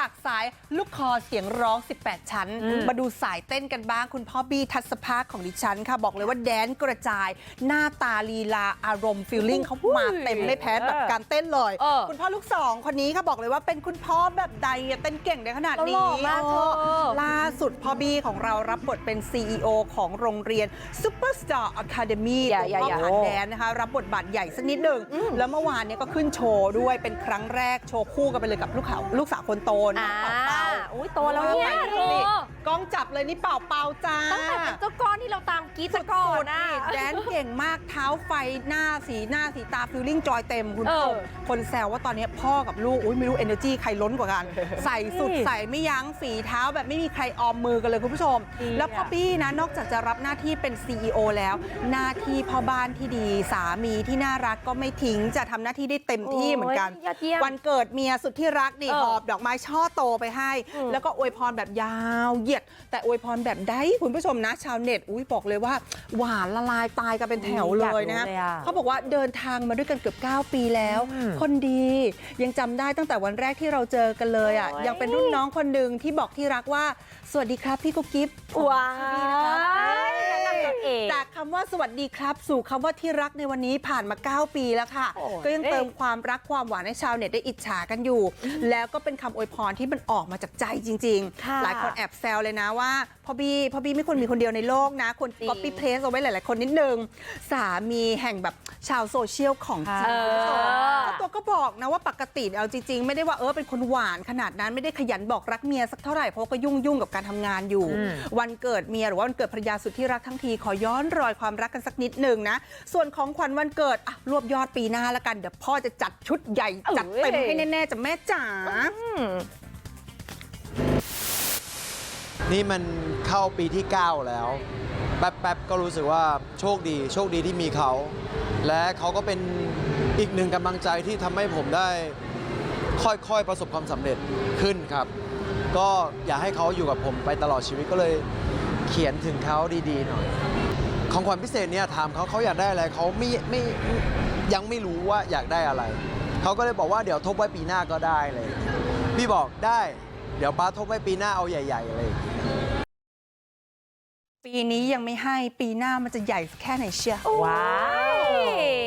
จากสายลูกคอเสียงร้อง 18 ชั้น มาดูสายเต้นกันบ้าง คุณพ่อบี้ทัศภาคของดิฉันค่ะ บอกเลยว่าแดนกระจาย หน้าตาลีลาอารมณ์ฟิลลิ่งเขามาเต็มไม่แพ้แบบการเต้นเลยเออคุณพ่อลูกสองคนนี้ค่ะบอกเลยว่าเป็นคุณพ่อแบบใดอะเต้นเก่งได้ขนาดแล้วหนี้ล่อมา กเออเธอล่าสุดพ่อบี้ของเรารับบทเป็น CEO ของโรงเรียน Superstar Academy อย่าตัวอย่าพ่ออย่าผ่านแดนนะคะ รับบทบาทใหญ่สักนิดหนึ่ง แล้วเมื่อวานเนี้ก็ขึ้นโชว์ด้วยเป็นครั้งแรกโชว์คู่กันไปเลยกับลูกสาวลูกสาวคนโตน้อ่าองเป่าเป่าอุ้ยโตแล้วเนี่ยว่าไปเธนี่อกล้องจับเลยนี่เป่าเป่าจ้าตั้งแต่เป็นเจ้าก้อนที่เราตามกรีดแต่ก่อนนะแดนเก่งมากเท้าไฟหน้าสีหน้าสีตาฟิลลิ่งจอยเต็มคุณผู้ชมเออคนแซวว่าตอนนี้พ่อกับลูกอุ้ยไม่รู้ energy ใครล้นกว่ากัน ใส่สุดนี่ใส่ไม่ยั้งฝีเท้าแบบไม่มีใครออมมือกันเลยคุณผู้ชมดีแล้วพ่ออะปี้นะนอกจากจะรับหน้าที่เป็น CEO แล้ว หน้าที่พ่อบ้านที่ดีสามีที่น่ารักก็ไม่ทิ้งจะทำหน้าที่ได้เต็มที่เหมือนกันโยยอดเยี่ยมวันเกิดเมียสุดที่รักนี่เออหอบดอกไม้ช่อโตไปให้อืมแล้วก็อวยพรแบบยาวเหยียด แต่อวยพรแบบได้คุณผู้ชมนะ ชาวเน็ตอุ้ยบอกเลยว่า หวานละลายตายกันเป็นแถวเลยนะอยากรู้เลยอะเขาบอกว่าเดินทางมาด้วยกันเกือบ 9 ปีแล้วอืมคนดียังจำได้ตั้งแต่วันแรกที่เราเจอกันเลยอะโอ้ยยังเป็นรุ่นน้องคนหนึ่งที่บอกที่รักว่า สวัสดีครับพี่กุ๊กกิ๊บว้าดีนะคะยแนะนำตัว เองจากคำว่าสวัสดีครับ สู่คำว่าที่รักในวันนี้ผ่านมา 9 ปีแล้วค่ะโอ้ยก็ยังเติมความรักความหวานให้ชาวเน็ตได้อิจฉากันอยู่ แล้วก็เป็นคำอวยพรที่มันออกมาจากใจจริงค่ะๆหลายคนแอบแซวเลยนะว่าพ่อบี้พ่อบี้ไม่ควรมีคนเดียวในโลกนะควรจริงก๊อปปี้เพลสเอาไว้หลาย ๆ คนนิดนึง สามีแห่งแบบชาวโซเชียลของจริง เออคุณผู้ชมเจ้าตัวก็บอกนะว่าปกติเอาจริงๆไม่ได้ว่าเออเป็นคนหวานขนาดนั้นไม่ได้ขยันบอกรักเมียสักเท่าไหร่เพราะก็ยุ่งยุ่งๆกับการทำงานอยู่อืมวันเกิดเมียหรือว่าวันเกิดภรรยาสุดที่รักทั้งทีขอย้อนรอยความรักกันสักนิดหนึ่งนะส่วนของขวัญวันเกิดอะรวบยอดปีหน้าแล้วกันเดี๋ยวพ่อจะจัดชุดใหญ่จัดเต็มเอ้ยให้แน่ๆจ้ะแม่จ๋าอืมนี่มันเข้าปีที่ 9 แล้ว แป๊บๆ ก็รู้สึกว่าโชคดี โชคดีที่มีเขา และเขาก็เป็นอีกหนึ่งกำลังใจที่ทำให้ผมได้ค่อยๆประสบความสำเร็จขึ้นครับ ก็อยากให้เขาอยู่กับผมไปตลอดชีวิตก็เลยเขียนถึงเขาดีๆหน่อย ของขวัญพิเศษเนี่ยถามเขาเขาอยากได้อะไรเขาไม่ไม่ยังไม่รู้ว่าอยากได้อะไร เขาก็เลยบอกว่าเดี๋ยวทบไว้ปีหน้าก็ได้อะไรอย่างเลย พี่บอกได้เดี๋ยวป้าทบไว้ปีหน้าเอาใหญ่ๆอะไรอย่างเงี้ยปีนี้ยังไม่ให้ปีหน้ามันจะใหญ่แค่ไหนเชียว ว้าว 네.